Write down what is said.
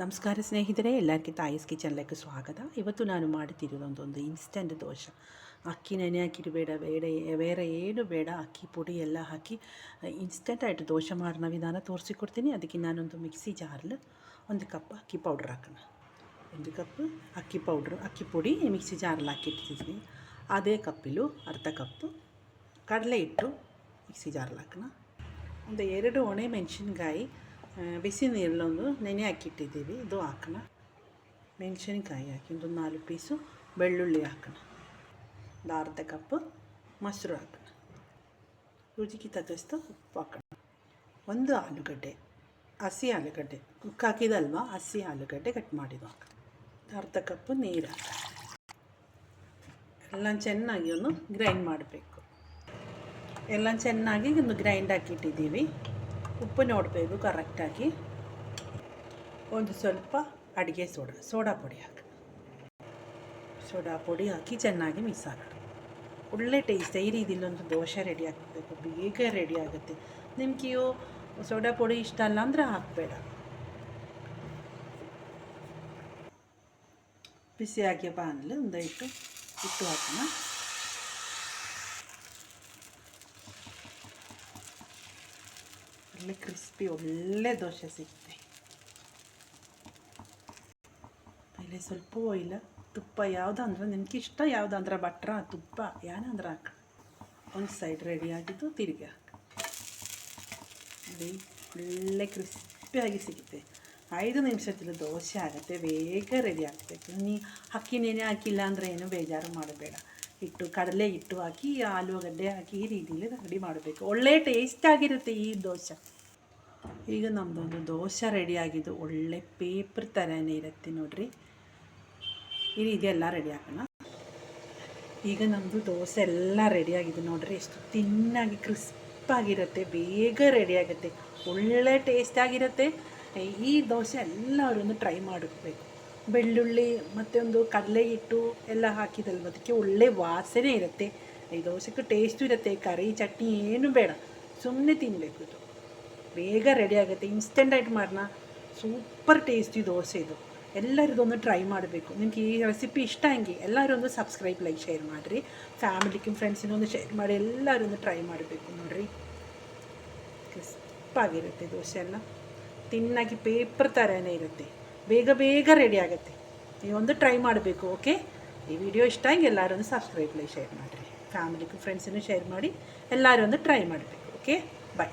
ನಮಸ್ಕಾರ ಸ್ನೇಹಿತರೆ, ಎಲ್ಲರಿಗೂ ತಾಯಿಸ್ ಕಿಚನ್ಲಕ್ಕೆ ಸ್ವಾಗತ. ಇವತ್ತು ನಾನು ಮಾಡುತ್ತಿರೋದೊಂದೊಂದು ಇನ್ಸ್ಟೆಂಟ್ ದೋಷ. ಅಕ್ಕಿ ನೆನೆ ಹಾಕಿರು ಬೇಡ ಬೇಡ, ಬೇರೆ ಏನು ಬೇಡ. ಅಕ್ಕಿ ಪುಡಿ ಎಲ್ಲ ಹಾಕಿ ಇನ್ಸ್ಟೆಂಟ್ ಆಯಿತು ದೋಸೆ ಮಾಡಿನ ವಿಧಾನ ತೋರಿಸಿಕೊಡ್ತೀನಿ. ಅದಕ್ಕೆ ನಾನೊಂದು ಮಿಕ್ಸಿ ಜಾರ್ಲು, ಒಂದು ಕಪ್ ಅಕ್ಕಿ ಪೌಡ್ರ್ ಹಾಕೋಣ. ಒಂದು ಕಪ್ ಅಕ್ಕಿ ಪೌಡ್ರು ಅಕ್ಕಿ ಪುಡಿ ಮಿಕ್ಸಿ ಜಾರಲ್ಲಿ ಹಾಕಿಟ್ಟಿದ್ದೀನಿ ಅದೇ ಕಪ್ಪಿಲು ಅರ್ಧ ಕಪ್ಪು ಕಡಲೆ ಹಿಟ್ಟು ಮಿಕ್ಸಿ ಜಾರಲ್ಲಿ ಹಾಕೋಣ. ಒಂದು ಎರಡು ಒಣೆ ಮೆಣಸಿನ್ಕಾಯಿ ಬಿಸಿ ನೀರಲ್ಲೊಂದು ನೆನೆ ಹಾಕಿಟ್ಟಿದ್ದೀವಿ. ಇದು ಹಾಕೋಣ. ಮೆಣಸಿನಕಾಯಿ ಹಾಕಿ ಒಂದು ನಾಲ್ಕು ಪೀಸು. ಬೆಳ್ಳುಳ್ಳಿ ಹಾಕೋಣ. ಒಂದು ಅರ್ಧ ಕಪ್ಪು ಮೊಸರು ಹಾಕೋಣ. ರುಚಿಗೆ ತಗಸ್ತು ಉಪ್ಪು ಹಾಕೋಣ. ಒಂದು ಆಲೂಗಡ್ಡೆ, ಹಸಿ ಆಲೂಗಡ್ಡೆ. ಕುಕ್ ಹಾಕಿದಲ್ವಾ? ಹಸಿ ಆಲೂಗಡ್ಡೆ ಕಟ್ ಮಾಡಿದ್ದು ಹಾಕೋಣ. ಅರ್ಧ ಕಪ್ಪು ನೀರು ಹಾಕೋಣ. ಎಲ್ಲ ಚೆನ್ನಾಗಿ ಒಂದು ಗ್ರೈಂಡ್ ಮಾಡಬೇಕು. ಎಲ್ಲ ಚೆನ್ನಾಗಿ ಒಂದು ಗ್ರೈಂಡ್ ಹಾಕಿಟ್ಟಿದ್ದೀವಿ. ಉಪ್ಪು ನೋಡಬೇಕು ಕರೆಕ್ಟಾಗಿ. ಒಂದು ಸ್ವಲ್ಪ ಅಡುಗೆ ಸೋಡಾ ಸೋಡಾ ಪುಡಿ ಹಾಕಿ. ಸೋಡಾ ಪುಡಿ ಹಾಕಿ ಚೆನ್ನಾಗಿ ಮಿಕ್ಸ್ ಹಾಕೋಣ ಒಳ್ಳೆ ಟೇಸ್ಟ್, ಈ ರೀತಿ ದೋಸೆ ರೆಡಿ ಆಗಬೇಕು, ಬೇಗ ರೆಡಿ ಆಗುತ್ತೆ. ನಿಮ್ಗೆ ಸೋಡಾ ಪುಡಿ ಇಷ್ಟ ಅಲ್ಲ ಅಂದರೆ ಹಾಕಬೇಡ. ಬಿಸಿ ಆಗ್ಯಪ್ಪ ಬಾಣಲೆ ಒಂದು ಇಟ್ಟು ಇಟ್ಟು ಹಾಕೋಣ. ಒಳ್ಳೆ ಕ್ರಿಸ್ಪಿ ಒಳ್ಳೆ ದೋಸೆ ಸಿಗುತ್ತೆ ಆಮೇಲೆ ಸ್ವಲ್ಪ ಆಯಿಲ್ ತುಪ್ಪ ಯಾವುದಂದ್ರೆ ನಿಮ್ಗೆ ಇಷ್ಟ ಯಾವುದಂದ್ರೆ ಬಟ್ರ ತುಪ್ಪ ಏನಂದ್ರೆ ಹಾಕ. ಒಂದು ಸೈಡ್ ರೆಡಿ ಆಗಿದ್ದು ತಿರುಗಿ ಹಾಕು. ನೋಡಿ ಒಳ್ಳೆ ಕ್ರಿಸ್ಪಿಯಾಗಿ ಸಿಗುತ್ತೆ. ಐದು ನಿಮಿಷದಲ್ಲಿ ದೋಸೆ ಆಗುತ್ತೆ, ಬೇಗ ರೆಡಿ ಆಗ್ತೈತೆ. ನೀ ಅಕ್ಕಿ ನೆನೆ ಹಾಕಿಲ್ಲ ಅಂದರೆ ಏನು ಬೇಜಾರು ಮಾಡಬೇಡ. ಹಿಟ್ಟು ಕಡಲೆ ಹಿಟ್ಟು ಹಾಕಿ, ಆಲೂಗಡ್ಡೆ ಹಾಕಿ ಈ ರೀತಿಯಲ್ಲಿ ರೆಡಿ ಮಾಡಬೇಕು. ಒಳ್ಳೆ ಟೇಸ್ಟ್ ಆಗಿರುತ್ತೆ ಈ ದೋಸೆ. ಈಗ ನಮ್ಮದೊಂದು ದೋಸೆ ರೆಡಿ ಆಗಿದ್ದು, ಒಳ್ಳೆ ಪೇಪರ್ ಥರನೇ ಇರುತ್ತೆ ನೋಡ್ರಿ. ಈ ರೀತಿ ಎಲ್ಲ ರೆಡಿ ಹಾಕೋಣ. ಈಗ ನಮ್ಮದು ದೋಸೆ ಎಲ್ಲ ರೆಡಿ ಆಗಿದೆ ನೋಡ್ರಿ. ಎಷ್ಟು ತಿನ್ನಾಗಿ ಕ್ರಿಸ್ಪಾಗಿರುತ್ತೆ ಬೇಗ ರೆಡಿ ಆಗುತ್ತೆ. ಒಳ್ಳೆ ಟೇಸ್ಟ್ ಆಗಿರುತ್ತೆ. ಈ ದೋಸೆ ಎಲ್ಲರೂ ಟ್ರೈ ಮಾಡಬೇಕು. ಬೆಳ್ಳುಳ್ಳಿ ಮತ್ತು ಒಂದು ಕಡಲೆ ಹಿಟ್ಟು ಎಲ್ಲ ಹಾಕಿದಲ್ವ? ಅದಕ್ಕೆ ಒಳ್ಳೆ ವಾಸನೆ ಇರುತ್ತೆ. ಈ ದೋಸೆಗೂ ಟೇಸ್ಟು ಇರುತ್ತೆ ಕರಿ, ಚಟ್ನಿ ಏನು ಬೇಡ. ಸುಮ್ಮನೆ ತಿನ್ನಬೇಕು ಇದು. ಬೇಗ ರೆಡಿ ಆಗುತ್ತೆ. ಇನ್ಸ್ಟೆಂಟ್ ಆಗಿ ಮಾಡೋಣ ಸೂಪರ್ ಟೇಸ್ಟಿ ದೋಸೆ ಇದು. ಎಲ್ಲರೂ ಒಂದು ಟ್ರೈ ಮಾಡಬೇಕು. ನಿಮ್ಗೆ ಈ ರೆಸಿಪಿ ಇಷ್ಟ ಹಂಗೆ ಎಲ್ಲರೂ ಒಂದು ಸಬ್ಸ್ಕ್ರೈಬ್ ಲೈಕ್ ಶೇರ್ ಮಾಡಿರಿ ಫ್ಯಾಮಿಲಿಗೆ ಫ್ರೆಂಡ್ಸಿನೊಂದು ಶೇರ್ ಮಾಡಿ ಎಲ್ಲರೂ ಒಂದು ಟ್ರೈ ಮಾಡಬೇಕು ನೋಡಿರಿ. ಕ್ರಿಸ್ಪಾಗಿರುತ್ತೆ ದೋಸೆ ಎಲ್ಲ. ತಿನ್ನಾಗಿ ಪೇಪರ್ ಥರನೇ ಇರುತ್ತೆ. ಬೇಗ ಬೇಗ ರೆಡಿ ಆಗುತ್ತೆ. ನೀವೊಂದು ಟ್ರೈ ಮಾಡಬೇಕು ಓಕೆ ಈ ವಿಡಿಯೋ ಇಷ್ಟ ಆಗಿ ಎಲ್ಲರೂ ಸಬ್ಸ್ಕ್ರೈಬ್ ಶೇರ್ ಮಾಡಿರಿ. ಫ್ಯಾಮಿಲಿಗೂ ಫ್ರೆಂಡ್ಸಿನೂ ಶೇರ್ ಮಾಡಿ ಎಲ್ಲರೂ ಒಂದು ಟ್ರೈ ಮಾಡಬೇಕು ಓಕೆ ಬಾಯ್